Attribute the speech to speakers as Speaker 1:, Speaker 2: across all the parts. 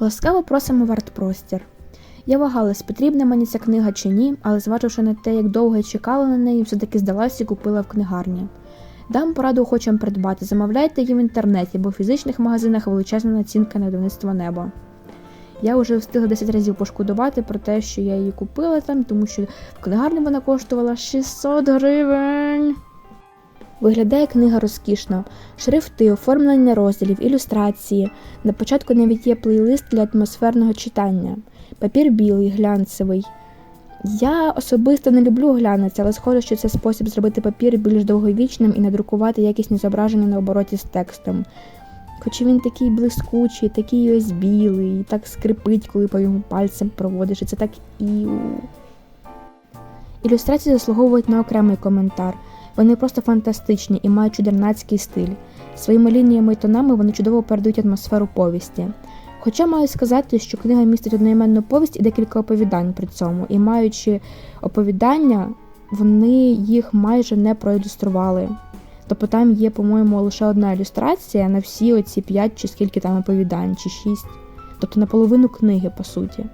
Speaker 1: Ласкаво просимо в артпростір. Я вагалась, потрібна мені ця книга чи ні, але зваживши на те, як довго я чекала на неї, все-таки здалась і купила в книгарні. Дам пораду охочим придбати, замовляйте її в інтернеті, бо в фізичних магазинах величезна націнка на видавництво небо. Я вже встигла 10 разів пошкодувати про те, що я її купила там, тому що в книгарні вона коштувала 600 гривень. Виглядає книга розкішно. Шрифти, оформлення розділів, ілюстрації. На початку навіть є плейлист для атмосферного читання. Папір білий, глянцевий. Я особисто не люблю глянець, але схоже, що це спосіб зробити папір більш довговічним і надрукувати якісні зображення на обороті з текстом. Хоча він такий блискучий, такий ось білий, і так скрипить, коли по йому пальцем проводиш, і це так іу. Ілюстрації заслуговують на окремий коментар. Вони просто фантастичні і мають чудернацький стиль. Своїми лініями і тонами вони чудово передають атмосферу повісті. Хоча маю сказати, що книга містить одноіменну повість і декілька оповідань при цьому, і маючи оповідання, вони їх майже не проілюстрували. Тобто там є, по-моєму, лише одна ілюстрація на всі оці п'ять чи скільки там оповідань, чи шість. Тобто на половину книги, по суті.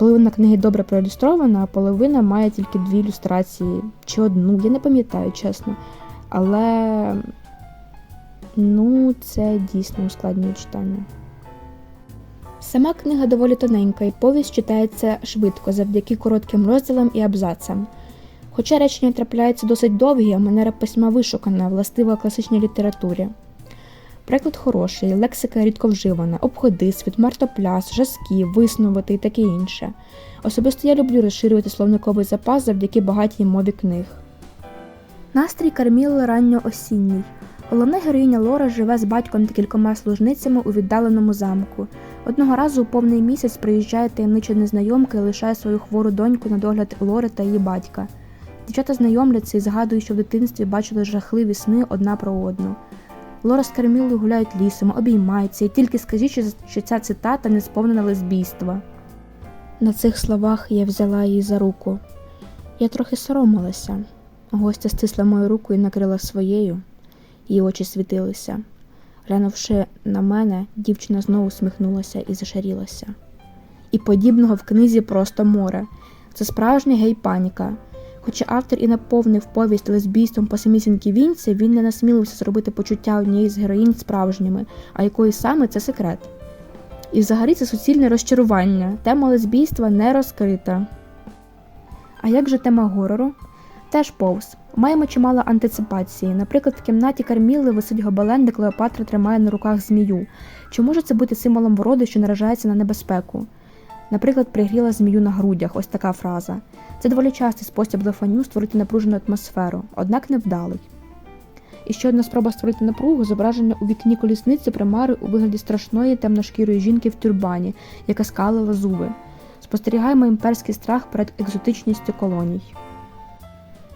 Speaker 1: Половина книги добре проілюстрована, а половина має тільки дві ілюстрації чи одну, я не пам'ятаю, чесно. Але ну, це дійсно ускладнює читання. Сама книга доволі тоненька, і повість читається швидко завдяки коротким розділам і абзацам. Хоча речення трапляються досить довгі, а манера письма вишукана, властива класичній літературі. Приклад хороший, лексика рідко вживана, обходис, відмартопляс, жазки, виснувати і таке інше. Особисто я люблю розширювати словниковий запас завдяки багатій мові книг. Настрій Карміли ранньоосінній. Головна героїня Лора живе з батьком та кількома служницями у віддаленому замку. Одного разу у повний місяць приїжджає таємнича незнайомка і лишає свою хвору доньку на догляд Лори та її батька. Дівчата знайомляться і згадують, що в дитинстві бачили жахливі сни одна про одну. Лора з Кармілою гуляють лісом, обіймаються, і тільки скажіть, що ця цитата не сповнена лесбійства. На цих словах я взяла її за руку. Я трохи соромилася. Гостя стисла мою руку і накрила своєю. Її очі світилися. Глянувши на мене, дівчина знову усміхнулася і зашарілася. І подібного в книзі просто море. Це справжня гей-паніка. Хоча автор і наповнив повість лесбійством по самісінькій вінці, він не насмілився зробити почуття однієї з героїнь справжніми, а якої саме це секрет. І взагалі це суцільне розчарування. Тема лесбійства не розкрита. А як же тема горору? Теж повз. Маємо чимало антиципації. Наприклад, в кімнаті Карміли висить гобелен, де Клеопатра тримає на руках змію. Чи може це бути символом вроди, що наражається на небезпеку? Наприклад, пригріла змію на грудях, ось така фраза. Це доволі частий спосіб лефаню створити напружену атмосферу, однак невдалий. І ще одна спроба створити напругу зображення у вікні колісниці примари у вигляді страшної темношкірої жінки в тюрбані, яка скалила зуби. Спостерігаємо імперський страх перед екзотичністю колоній.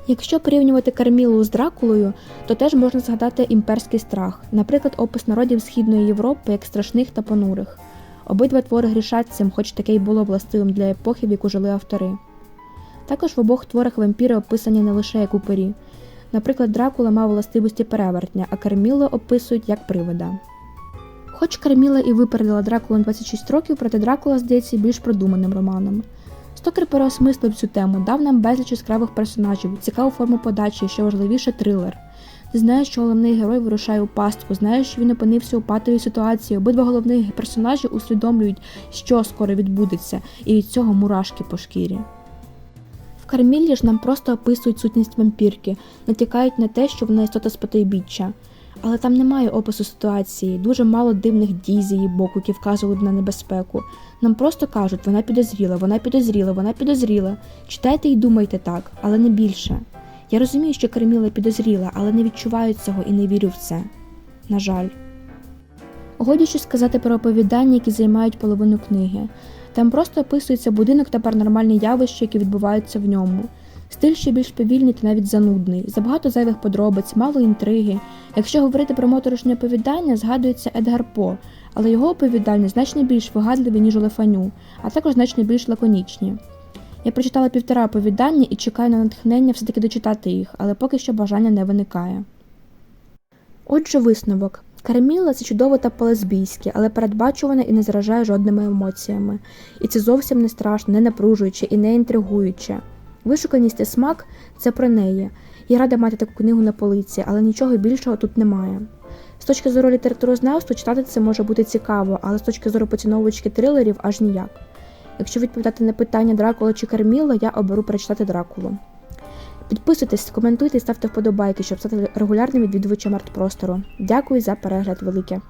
Speaker 1: Якщо порівнювати Кармілу з Дракулою, то теж можна згадати імперський страх, наприклад, опис народів Східної Європи як страшних та понурих. Обидва твори грішать цим, хоч таке й було властивим для епохи, в яку жили автори. Також в обох творах вампіри описані не лише як упері. Наприклад, Дракула мав властивості перевертня, а Кармілу описують як привида. Хоч Карміла і випередила Дракулу на 26 років, проте Дракула здається більш продуманим романом. Стокер переосмислив цю тему, дав нам безліч яскравих персонажів, цікаву форму подачі і що важливіше трилер. Знаєш, що головний герой вирушає у пастку, знаєш, що він опинився у патовій ситуації. Обидва головних персонажі усвідомлюють, що скоро відбудеться, і від цього мурашки по шкірі. В Карміллі ж нам просто описують сутність вампірки, натякають на те, що вона істота з потойбіччя. Але там немає опису ситуації, дуже мало дивних дій з її боку, які вказували б на небезпеку. Нам просто кажуть, вона підозріла, вона підозріла, вона підозріла. Читайте і думайте так, але не більше. Я розумію, що Карміла підозріла, але не відчуваю цього і не вірю в це. На жаль. Годі щось сказати про оповідання, які займають половину книги. Там просто описується будинок та паранормальні явища, які відбуваються в ньому. Стиль ще більш повільний та навіть занудний, забагато зайвих подробиць, мало інтриги. Якщо говорити про моторошні оповідання, згадується Едгар По, але його оповідання значно більш вигадливі, ніж у Лефаню, а також значно більш лаконічні. Я прочитала півтора оповідання і чекаю на натхнення все-таки дочитати їх, але поки що бажання не виникає. Отже, висновок. Карміла це чудово та по-лесбійськи, але передбачуване і не заражає жодними емоціями. І це зовсім не страшно, не напружуюче і не інтригуюче. Вишуканість і смак це про неї. Я рада мати таку книгу на полиці, але нічого більшого тут немає. З точки зору літературознавства читати це може бути цікаво, але з точки зору поціновувачки трилерів аж ніяк. Якщо відповідати на питання Дракула чи Карміла, я оберу прочитати Дракулу. Підписуйтесь, коментуйте і ставте вподобайки, щоб стати регулярним відвідувачем арт-простору. Дякую за перегляд велике.